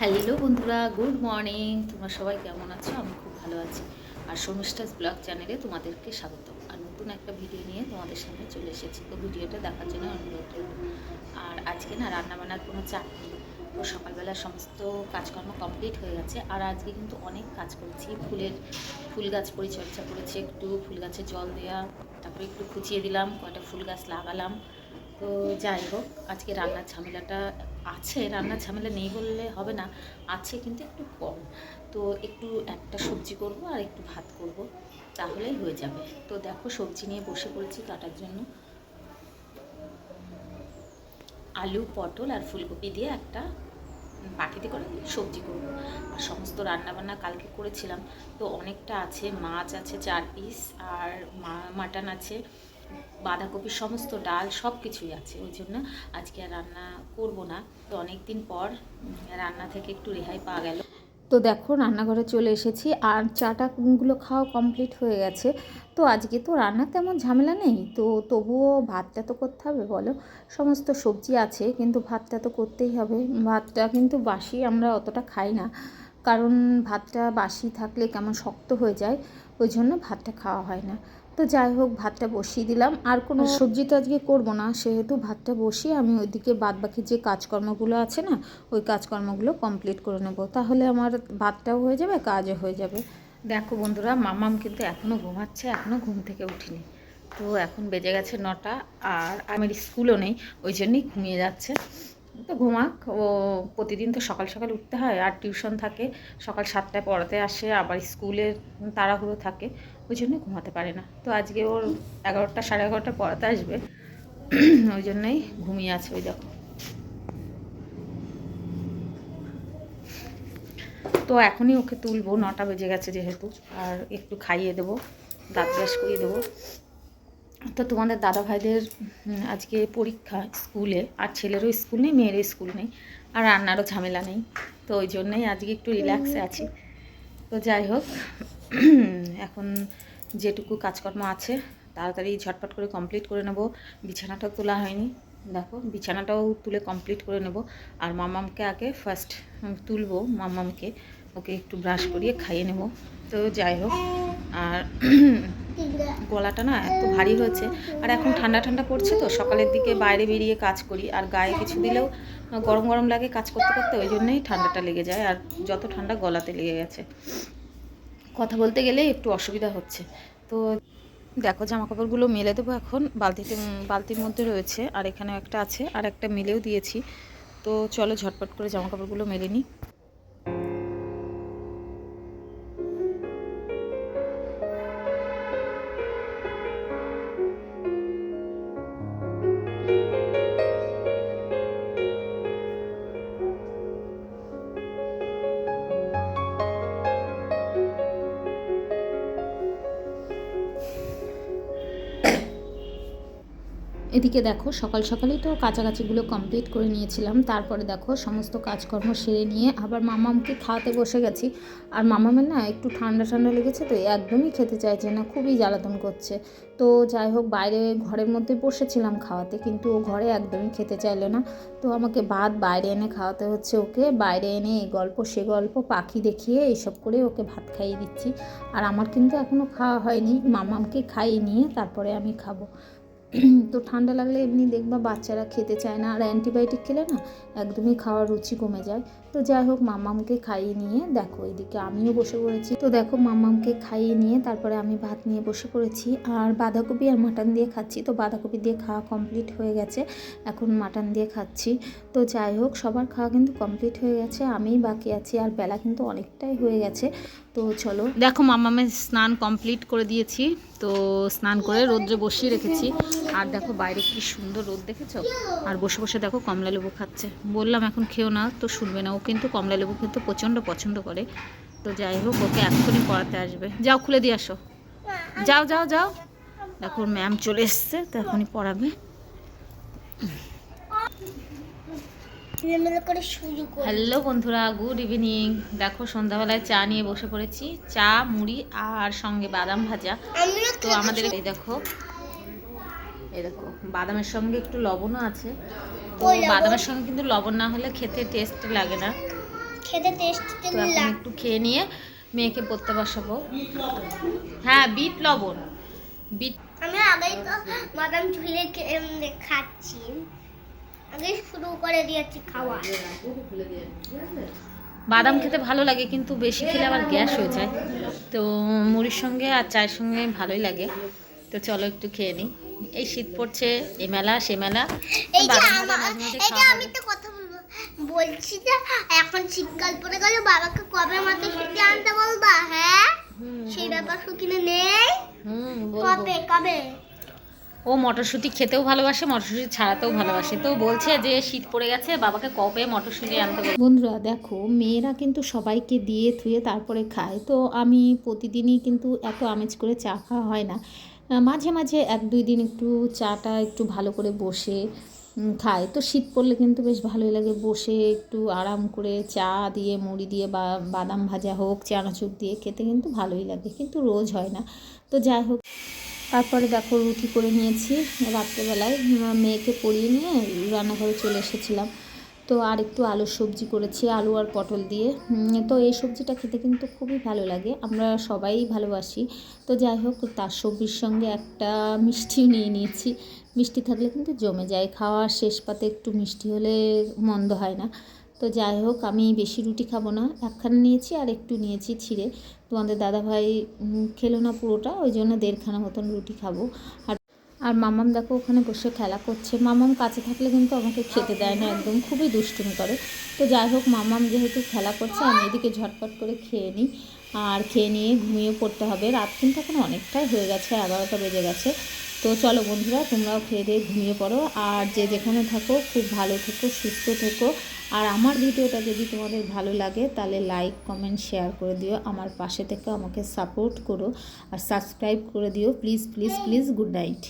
Hello বন্ধুরা, good morning. তোমরা সবাই কেমন আছো? আমি খুব ভালো আছি। আর শর্মিষ্ঠাস ব্লগ চ্যানেলে তোমাদেরকে স্বাগত আর নতুন একটা ভিডিও নিয়ে তোমাদের সামনে চলে এসেছি। তো ভিডিওটা দেখার জন্য অনুরোধ রইল। আর আজকে না রান্নাবান্নার কোনো চাপ নেই। তো সকালবেলা সমস্ত কাজকর্ম কমপ্লিট হয়ে গেছে। আর আজকে কিন্তু অনেক কাজ করেছি। ফুলের, ফুল গাছ পরিচর্যা করেছি। একটু ফুল গাছে জল দেওয়া তারপরে একটু খুঁচিয়ে দিলাম কয়টা ফুল গাছ লাগালাম। তো যাই হোক, আজকে রান্নার ঝামেলাটা আছে, রান্নার ঝামেলা নেই বললে হবে না, আছে কিন্তু একটু কম। তো একটু একটা সবজি করব আর একটু ভাত করব, তাহলেই হয়ে যাবে। তো দেখো সবজি নিয়ে বসে পড়েছি কাটার জন্য। আলু, পটল আর ফুলকপি দিয়ে একটা বাটিতে করে সবজি করব। আর সমস্ত রান্নাবান্না কালকে করেছিলাম। তো অনেকটা আছে, মাছ আছে চার পিস আর মা, মাটন আছে। বাঁধাকপি সমস্ত ডাল সব কিছুই আছে, ওই জন্য আজকে আর রান্না করব না। তো অনেক দিন পর রান্না থেকে একটু রেহাই পাওয়া গেল। তো দেখো, রান্নাঘরে চলে এসেছি আর চাটাগুলো খাওয়া কমপ্লিট হয়ে গেছে। তো আজকে তো রান্নার তেমন ঝামেলা নেই, তো তবুও ভাতটা তো করতে হবে বলো। সমস্ত সবজি আছে, কিন্তু ভাতটা তো করতেই হবে। ভাতটা কিন্তু বাসি আমরা অতটা খাই না, কারণ ভাতটা বাসি থাকলে কেমন শক্ত হয়ে যায়, ওই জন্য ভাতটা খাওয়া হয় না। তো যাই হোক, ভাতটা বসিয়ে দিলাম। আর কোনো সবজি তো আজকে করব না, সেহেতু ভাতটা বসিয়ে আমি ওইদিকে বাদ বাকি যে কাজকর্মগুলো আছে না, ওই কাজকর্মগুলো কমপ্লিট করে নেব। তাহলে আমার ভাতটাও হয়ে যাবে, কাজও হয়ে যাবে। দেখো বন্ধুরা, মামাম কিন্তু এখনও ঘুমাচ্ছে এখনও ঘুম থেকে উঠিনি। তো এখন বেজে গেছে নটা, আর আমার স্কুলও নেই, ওই জন্যই ঘুমিয়ে যাচ্ছে। তো ঘুমাক। ও প্রতিদিন তো সকাল সকাল উঠতে হয় আর টিউশন থাকে। সকাল সাতটায় পড়াতে আসে, আবার স্কুলের তাড়াহুড়ো থাকে, ওই জন্য ঘুমাতে পারে না। তো আজকে ওর এগারোটা সাড়ে এগারোটা পড়াতে আসবে। ওই জন্যই ঘুমিয়ে আছে ওই দেখো। তো এখনই ওকে তুলবো, নটা বেজে গেছে যেহেতু, আর একটু খাইয়ে দেবো, দাঁত ব্রাশ করিয়ে দেবো। তো তোমাদের দাদা ভাইদের আজকে পরীক্ষা স্কুলে, আর ছেলেরও স্কুল নেই, মেয়েরও স্কুল নেই, আর রান্নারও ঝামেলা নেই। তো ওই জন্যই আজকে একটু রিল্যাক্সে আছি। তো যাই হোক, এখন যেটুকু কাজকর্ম আছে, তাড়াতাড়ি ঝটপট করে কমপ্লিট করে নেব। বিছানাটাও তোলা হয়নি। দেখো, বিছানাটাও তুলে কমপ্লিট করে নেব। আর মামামকে আগে ফার্স্ট তুলবো, মামামকে। ওকে একটু ব্রাশ করিয়ে খাইয়ে নেব। তো যাই হোক। আর গলাটা না এত ভারী হয়েছে। আর এখন ঠান্ডা ঠান্ডা পড়ছে তো সকালের দিকে বাইরে বেরিয়ে কাজ করি। আর গায়ে কিছু দিলেও গরম গরম লাগে কাজ করতে করতে ওই জন্যই ঠান্ডাটা লেগে যায়। আর যত ঠান্ডা গলাতে লেগে গেছে। কথা বলতে গেলে একটু অসুবিধা হচ্ছে। তো দেখো জামা কাপড়গুলো মেলে দেবো এখন। বালতিতে বালতির মধ্যে রয়েছে। আর এখানেও একটা আছে। আর একটা মেলেও দিয়েছি। তো চলো ঝটপট করে জামা কাপড়গুলো মেলে নিই। এদিকে দেখো, সকাল সকালেই তো কাছাকাছিগুলো কমপ্লিট করে নিয়েছিলাম। তারপরে দেখো, সমস্ত কাজকর্ম সেরে নিয়ে আবার মামামকে খাওয়াতে বসে গেছি। আর মামামের না একটু ঠান্ডা ঠান্ডা লেগেছে তো একদমই খেতে চাইছে না, খুবই জ্বালাতন করছে। তো যাই হোক, বাইরে ঘরের মধ্যে বসেছিলাম খাওয়াতে, কিন্তু ও ঘরে একদমই খেতে চাইলো না। তো আমাকে ভাত বাইরে এনে খাওয়াতে হচ্ছে ওকে। বাইরে এনে এই গল্প সে গল্প, পাখি দেখিয়ে এইসব করে ওকে ভাত খাইয়ে দিচ্ছি। আর আমার কিন্তু এখনও খাওয়া হয়নি, মামামকে খাইয়ে নিয়ে তারপরে আমি খাব। তো ঠান্ডা লাগলে এমনি দেখবা বাচ্চারা খেতে চায় না। আর অ্যান্টিবায়োটিক খেলে না একদমই খাওয়ার রুচি কমে যায়। তো যাই হোক মামামকে খাইয়ে নিয়ে দেখো এদিকে আমিও বসে পড়েছি। তো দেখো মামামকে খাইয়ে নিয়ে তারপরে আমি ভাত নিয়ে বসে পড়েছি। আর বাঁধাকপি আর মাটন দিয়ে খাচ্ছি। তো বাঁধাকপি দিয়ে খাওয়া কমপ্লিট হয়ে গেছে। এখন মাটন দিয়ে খাচ্ছি। তো যাই হোক, সবার খাওয়া কিন্তু কমপ্লিট হয়ে গেছে। আমিই বাকি আছি। আর বেলা কিন্তু অনেকটাই হয়ে গেছে। তো চলো। দেখো মামামের স্নান কমপ্লিট করে দিয়েছি। তো স্নান করে রোদ্রে বসিয়ে রেখেছি। আর দেখো, বাইরে কি সুন্দর রোদ, দেখেছ? আর বসে বসে দেখো কমলা লেবু খাচ্ছে। বললাম, এখন খেও না। তো শুনবে না, ও কিন্তু কমলা লেবু কিন্তু প্রচণ্ড পছন্দ করে। তো যাই হোক ওকে এক্ষুনি পড়াতে আসবে। যাও খুলে দিয়ে আসো। যাও যাও যাও। দেখো ম্যাম চলে এসছে তো এখনই পড়াবে। হ্যালো বন্ধুরা গুড ইভিনিং। দেখো সন্ধ্যাবেলায় চা নিয়ে বসে পড়েছি। চা মুড়ি আর সঙ্গে বাদাম ভাজা। তো আমাদের এই দেখো দেখো বাদামের সঙ্গে একটু লবণও আছে। তো বাদামের সঙ্গে কিন্তু লবণ না হলে খেতে টেস্ট লাগে না। খেতে টেস্ট একটু খেয়ে নিয়ে মেয়েকে পড়তে বসাবো। হ্যাঁ বিট লবণ। বিট আমি আগেই তো বাদাম ঝুলে খাচ্ছি। আগে শুরু করে দিয়েছি খাওয়া। বাদাম খেতে ভালো লাগে কিন্তু বেশি খেলে আবার গ্যাস হয়ে যায়। তো মুড়ির সঙ্গে আর চায়ের সঙ্গে ভালোই লাগে। তো চলো একটু খেয়ে নিই এই শীত পড়ছে এ মেলা সে মেলা। আমি তো কথা বলছি যে এখন শীতকাল পড়ে গেল বাবাকে কবে মতো ছুটি আনতে বলবা হ্যাঁ? সেই ব্যাপার কিনে নেই? কবে কবে? ও মটরশুঁটি খেতেও ভালোবাসে মটরশুঁটি ছাড়াতেও ভালোবাসে। তো বলছে যে শীত পড়ে গেছে বাবাকে কবে মটরশুঁটি আনতে বন্ধুরা দেখো মেয়েরা কিন্তু সবাইকে দিয়ে থুয়ে তারপরে খায়। তো আমি প্রতিদিনই কিন্তু এত আমেজ করে চা খাওয়া হয় না। মাঝে মাঝে এক দুই দিন একটু চাটা একটু ভালো করে বসে খাই। তো শীত পড়লে কিন্তু বেশ ভালোই লাগে বসে একটু আরাম করে চা দিয়ে, মুড়ি দিয়ে বা বাদাম ভাজা হোক, চানাচুর দিয়ে খেতে কিন্তু ভালোই লাগে, কিন্তু রোজ হয় না। তো যাই হোক, তারপরে দেখো রুটি করে নিয়েছি। রাত্রেবেলায় মেয়েকে পরিয়ে নিয়ে রান্নাঘরে চলে এসেছিলাম। তো আর একটু আলুর সবজি করেছি, আলু আর পটল দিয়ে। তো এই সবজিটা খেতে কিন্তু খুবই ভালো লাগে, আমরা সবাই ভালোবাসি। তো যাই হোক, তার সবজির সঙ্গে একটা মিষ্টিও নিয়ে নিয়েছি। মিষ্টি থাকলে কিন্তু জমে যায় খাওয়ার শেষ পাতে একটু মিষ্টি হলে মন্দ হয় না। তো যাই হোক, আমি বেশি রুটি খাব না, একখানা নিয়েছি আর একটু নিয়েছি ছিঁড়ে। তোমাদের দাদাভাই খেলো না পুরোটা, ওই জন্য দেড়খানা মতন রুটি খাব। আর আর মামাম দেখো ওখানে বসে খেলা করছে। মামাম কাছে থাকলে কিন্তু আমাকে খেতে দেয় না, একদম খুবই দুষ্টুমি করে। তো যাই হোক, মামাম যেহেতু খেলা করছে, আমি এদিকে ঝটপট করে খেয়ে নিই। আর খেয়ে নিয়ে ঘুমিয়ে পড়তে হবে। রাত কিন্তু এখন অনেকটাই হয়ে গেছে, এগারোটা বেজে গেছে। তো চলো বন্ধুরা, তোমরাও খেয়ে দিয়ে ঘুমিয়ে পড়ো। আর যে যেখানে থাকো, খুব ভালো থেকো, সুস্থ থেকো। আর আমার ভিডিওটা যদি তোমাদের ভালো লাগে, তাহলে লাইক কমেন্ট শেয়ার করে দিও। আমার পাশে থেকে আমাকে সাপোর্ট করো। আর সাবস্ক্রাইব করে দিও। Please please please good night